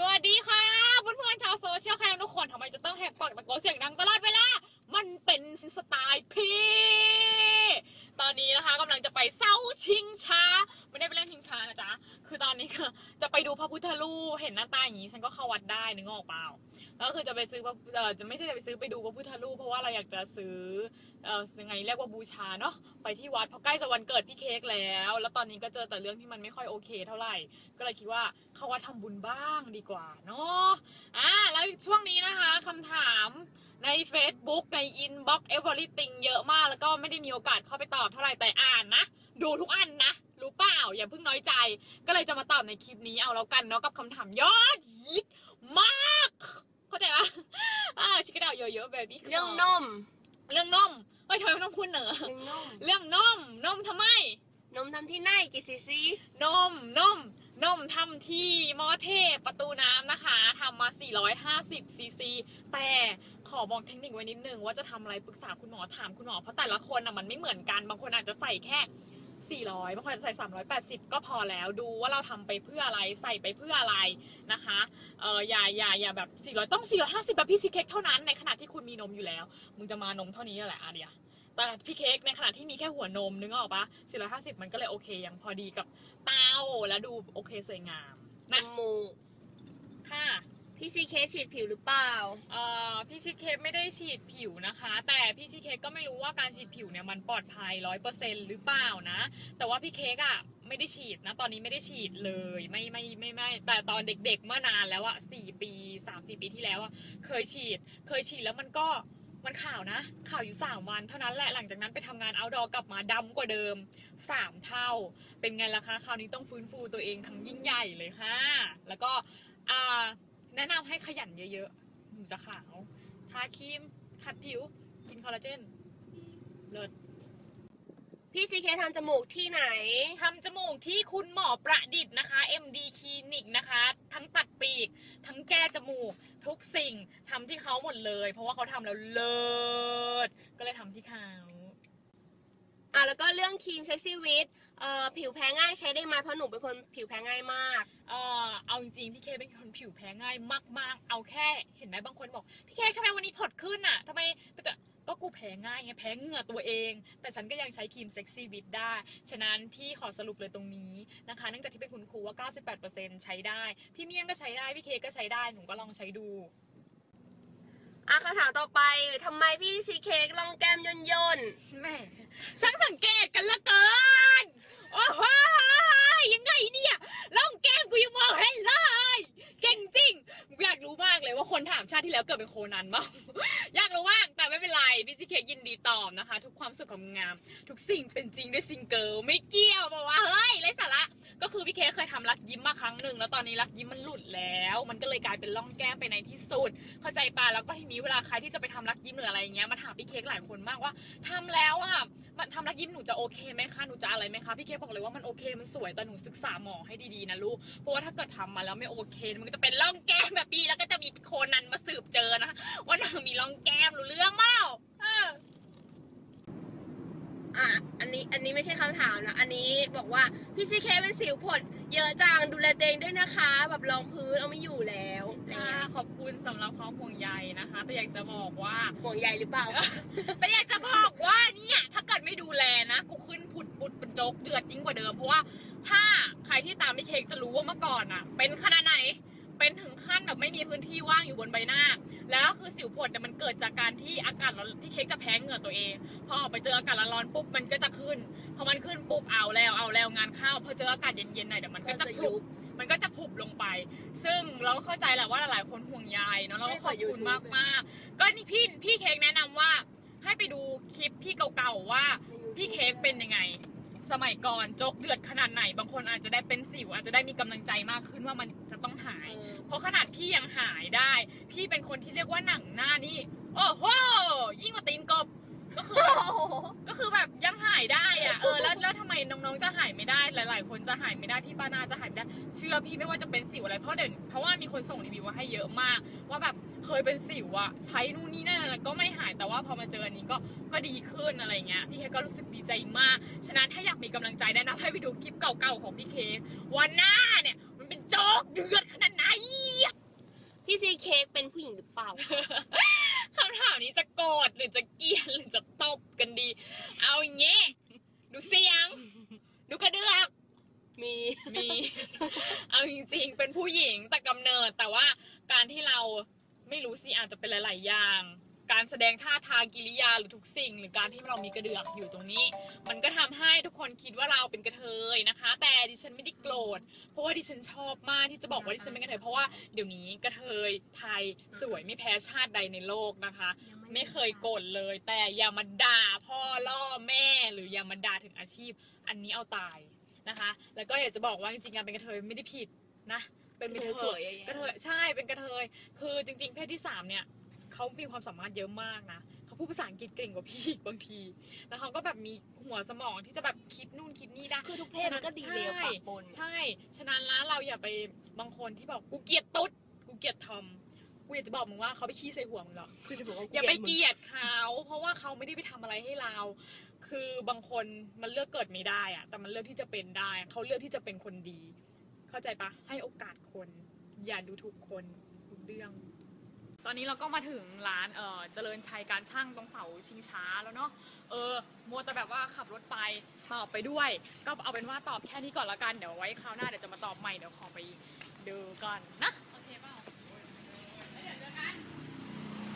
สวัสดีค่ะเพื่อนๆชาวโซเชียลแคมทุกคนทำไมจะต้องแหกปากตะโกนเสียงดังตลอดเวลา มันเป็นสไตล์พี่ ตอนนี้นะคะกำลังจะไปเซาชิงช้า ไม่ได้ไปเล่นชิงช้านะจ๊ะ คือตอนนี้คือจะไปดูพระพุทธรูปเห็นหน้าตาอย่างนี้ฉันก็เข้าวัดได้นึกออกเปล่าแล้วคือจะไปซื้อพระเออจะไม่ใช่จะไปซื้อไปดูพระพุทธรูปเพราะว่าเราอยากจะซื้อเออยังไงเรียกว่าบูชาเนาะไปที่วัดเพราะใกล้จะวันเกิดพี่เค้กแล้ว แล้วตอนนี้ก็เจอแต่เรื่องที่มันไม่ค่อยโอเค เท่าไหร่ ก็เลยคิดว่าเข้าวัดทำบุญบ้างดีกว่าเนาะอ่าแล้วช่วงนี้นะคะคำถามใน Facebook ใน Inbox Everything เยอะมาก แล้วก็ไม่ได้มีโอกาสเข้าไปตอบเท่าไหร่แต่อ่านนะ ดูทุกอันนะ อย่าเพิ่งน้อยใจ ก็เลยจะมาตอบในคลิปนี้เอาแล้วกันเนาะกับคำถามยอดฮิตมาก เข้าใจปะอ่าชิคกี้พายเยอะๆ baby เรื่องนม เรื่องนมเฮ้ยทำไมต้องพูดเหนือเรื่องนมเรื่องนมนมทำไม นมทำที่ไหนกี่ซีซีนมนมนมทำที่มอเทพประตูน้ำนะคะทำมา 450 ซีซี แต่ขอบอกเทคนิคไว้นิดนึงว่าจะทำอะไรปรึกษาคุณหมอถามคุณหมอเพราะแต่ละคนอะมันไม่เหมือนกัน บางคนอาจจะใส่แค่ 400บางคนอาจจะใส่ 380 ก็พอแล้วดูว่าเราทำไปเพื่ออะไรใส่ไปเพื่ออะไรนะคะเอออย่าอย่าอย่าแบบ400ต้อง 450แบบพี่ชิคเค้กเท่านั้นในขณะที่คุณมีนมอยู่แล้ว มึงจะมานมเท่านี้แหละอะเดียวแต่พี่เค้กในขณะที่มีแค่หัวนมนึกออกปะ450 มันก็เลยโอเคยังพอดีกับเต้าแล้วดูโอเคสวยงามจนะมูกค่ะ พี่ซีเคฉีดผิวหรือเปล่า เอ่อพี่ชิคเค้กไม่ได้ฉีดผิวนะคะ แต่พี่ชิคเค้กก็ไม่รู้ว่าการฉีดผิวเนี่ยมันปลอดภัยร้อยเปอร์เซ็นหรือเปล่านะ แต่ว่าพี่เค้กอะไม่ได้ฉีดนะ ตอนนี้ไม่ได้ฉีดเลยไม่ไม่ไม่ไม่แต่ตอนเด็กๆเมื่อนานแล้วอะสี่ปีสามสี่ปีที่แล้วอะเคยฉีด เคยฉีดแล้วมันก็มันข่าวนะ ข่าวอยู่สามวันเท่านั้นแหละหลังจากนั้นไปทำงานเอาดอกลับมาดำกว่าเดิมสามเท่า เป็นไงล่ะคะ คราวนี้ต้องฟื้นฟูตัวเองทั้งยิ่งใหญ่เลยค่ะ แล้วก็อ่า แนะนำให้ขยันเยอะๆหนูจะขาว ทาครีม ขัดผิว กินคอลลาเจน เลิศ พี่ซีเคทำจมูกที่ไหน ทำจมูกที่คุณหมอประดิษฐ์นะคะ MD คลินิกนะคะ ทั้งตัดปีก ทั้งแก้จมูก ทุกสิ่งทำที่เขาหมดเลย เพราะว่าเขาทำแล้วเลิศ ก็เลยทำที่เขา อะแล้วก็เรื่องครีมเซ็กซี่วิตเอ่อผิวแพ้ง่ายใช้ได้ไหมเพราะหนูเป็นคนผิวแพ้ง่ายมาก เอ่อเอาจริงๆพี่เคเป็นคนผิวแพ้ง่ายมาก ๆ เอาแค่เห็นไหมบางคนบอกพี่เคทำไมวันนี้ผดขึ้นอะทำไมแต่ก็กูแพ้ง่ายไงแพ้เหงื่อตัวเอง แต่ฉันก็ยังใช้ครีมเซ็กซี่วิตได้ ฉะนั้นพี่ขอสรุปเลยตรงนี้นะคะเนื่องจากที่เป็นคุณครูว่า 98%ใช้ได้ พี่เมี่ยงก็ใช้ได้ พี่เคก็ใช้ได้ หนูก็ลองใช้ดู อะคำถามต่อไปทำไมพี่ชีเคกลองแก้มย่นย่นแม่ช่างสังเกตกันเหละเกิน โอ้โหยังไงเนี่ยล่องแก้มกูยังมองเห็นเลย เก่งจริง อยากรู้มากเลยว่าคนถามชาติที่แล้วเกิดเป็นโคนันบ้าง พี่ซีเคยินดีตอบนะคะ ทุกความสุขความงาม ทุกสิ่งเป็นจริงด้วยซิงเกิลไม่เกี่ยวบอกว่าเฮ้ยไรสาระก็คือพี่เคเคยทำรักยิ้มมาครั้งหนึ่งแล้วตอนนี้รักยิ้มมันหลุดแล้ว มันก็เลยกลายเป็นร่องแก้มไปในที่สุด เข้าใจปะแล้วก็ทีนี้เวลาใครที่จะไปทำรักยิ้มหรืออะไรเงี้ยมาถามพี่เคหลายคนมากว่าทำแล้วอะมันทำรักยิ้มหนูจะโอเคไหมคะหนูจะอะไรไหมคะพี่เคบอกเลยว่ามันโอเคมันสวยแต่หนูศึกษาหมอให้ดีๆนะลูกเพราะว่าถ้าเกิดทำมาแล้วไม่โอเค มันก็จะเป็นร่องแก้มแบบนี้แล้วก็จะมีโคนันมาสืบเจอนะว่านางมีร่องแก้มรู้เรื่องเปล่า อออะอันนี้อันนี้ไม่ใช่คำถามนะ อันนี้บอกว่าพี่ซีเคเป็นสิวผด เยอะจังดูแลตัวเองด้วยนะคะ แบบรองพื้นเอาไม่อยู่แล้วอะไรค่ะเงี้ยขอบคุณสำหรับความห่วงใยนะคะ แต่อยากจะบอกว่า ห่วงใยหรือเปล่า แต่อยากจะบอกว่าเนี่ยถ้าเกิดไม่ดูแลนะกูขึ้นผุดปุดเป็นโจ๊กเดือดยิ่งกว่าเดิมเพราะว่าถ้าใครที่ตามพี่เค้กจะรู้ว่าเมื่อก่อนอะเป็นขนาดไหน เป็นถึงขั้นแบบไม่มีพื้นที่ว่างอยู่บนใบหน้า แล้วก็คือสิวผดเนี่ยมันเกิดจากการที่อากาศร้อนพี่เค้กจะแพ้เหงื่อตัวเอง พอออกไปเจออากาศร้อนๆปุ๊บมันก็จะขึ้น พอมันขึ้นปุ๊บเอาแล้วเอาแล้วงานเข้า พอเจออากาศเย็นๆหน่อยเดี๋ยวมันก็จะก็จะพุยุบบมันก็จะพุบลงไป ซึ่งเราก็เข้าใจแหละว่าหลายๆคนห่วงใยเนาะเราก็ขอบคุณมากมากๆก็นี่พี่พี่เค้กแนะนำว่า ให้ไปดูคลิปพี่เก่าๆว่าพี่เค้กเป็นยังไงสมัยก่อนโจกเดือดขนาดไหน บางคนอาจจะได้เป็นสิวอาจจะได้มีกำลังใจมากขึ้นว่ามันจะต้องหาย เออ เพราะขนาดพี่ยังหายได้ พี่เป็นคนที่เรียกว่าหนังหน้านี่โอ้โหยิ่งกว่าตีนกบ ก็คือโอ้โหก็คือแบบยังหายได้อะเออแล้วแล้วทำไมน้องๆจะหายไม่ได้หลาย ๆ คนจะหายไม่ได้พี่ปานาจะหายไม่ได้ เชื่อพี่ไม่ว่าจะเป็นสิวอะไรเพราะเดี๋ยวเพราะว่ามีคนส่งรีวิวมาให้เยอะมาก ว่าแบบเคยเป็นสิวอะใช้นู่นนี่นั่นอะไรก็ไม่หายแต่ว่าพอมาเจออันนี้ก็ก็ดีขึ้นอะไรเงี้ยพี่เค้กก็รู้สึกดีใจมาก ฉะนั้นถ้าอยากมีกำลังใจแนะนำให้ไปดูคลิปเก่าๆของพี่เค้กวันหน้าเนี่ยมันเป็นโจ๊กเดือดขนาดไหน เค้กเป็นผู้หญิงหรือเปล่า คำถามนี้จะโกรธหรือจะเกลียดหรือจะตบกันดี เอาอย่างเงี้ยดูเสียง ดูกระเดือกมี มี เอาจริงๆ เป็นผู้หญิงแต่กำเนิดแต่ว่าการที่เราไม่รู้สิอาจจะเป็นหลาย ๆ อย่าง การแสดงท่าทางกิริยาหรือทุกสิ่ง หรือการที่เรามีกระเดือกอยู่ตรงนี้ มันก็ทำให้ทุกคนคิดว่าเราเป็นกระเทยนะคะ แต่ดิฉันไม่ได้โกรธเพราะว่าดิฉันชอบมากที่จะบอกว่าดิฉันเป็นกระเทยเพราะว่าเดี๋ยวนี้กระเทยไทยสวยไม่แพ้ชาติใดในโลกนะคะ ไม่เคยโกรธเลย แต่อย่ามาด่าพ่อล่อแม่ หรืออย่ามาด่าถึงอาชีพ อันนี้เอาตายนะคะ แล้วก็อยากจะบอกว่าจริงๆการเป็นกระเทยไม่ได้ผิดนะเป็นกระเทสวยยอย่างเงี้ยกระเทยใช่เป็นกระเทย คือจริง ๆ เพศที่สามเนี่ย เขามีความสามารถเยอะมากนะเขาพูดภาษาอังกฤษเก่งกว่าพี่อีกบางที แล้วเขาก็แบบมีหัวสมองที่จะแบบคิดนู่นคิดนี่ได้คือทุกเพศมันก็ดีเลวปะปนใช่ ฉะนั้นแล้วเราอย่าไปบางคนที่บอกกูเกลียดตุ๊ดกูเกลียดทอมกูอยากจะบอกมึงว่าเขาไปขี้ใส่หัวมึงเหรอคือจะบอกว่าอย่าไปเกลียดเขาเพราะว่าเขาไม่ได้ไปทำอะไรให้เรา คือบางคนมันเลือกเกิดไม่ได้อะแต่มันเลือกที่จะเป็นได้ เขาเลือกที่จะเป็นคนดี เข้าใจปะให้โอกาสคน อย่าดูถูกคนทุกเรื่อง ตอนนี้เราก็มาถึงร้านเออเจริญชัยการช่างตรงเสาชิงช้าแล้วเนาะเออมัวแต่แบบว่าขับรถไปตอบไปด้วย ก็เอาเป็นว่าตอบแค่นี้ก่อนละกันเดี๋ยวไว้คราวหน้าเดี๋ยวจะมาตอบใหม่เดี๋ยวขอไปดูก่อนนะโอเคเปล่าไม่เดี๋ยวเจอกัน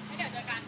ไม่เดี๋ยวเจอกัน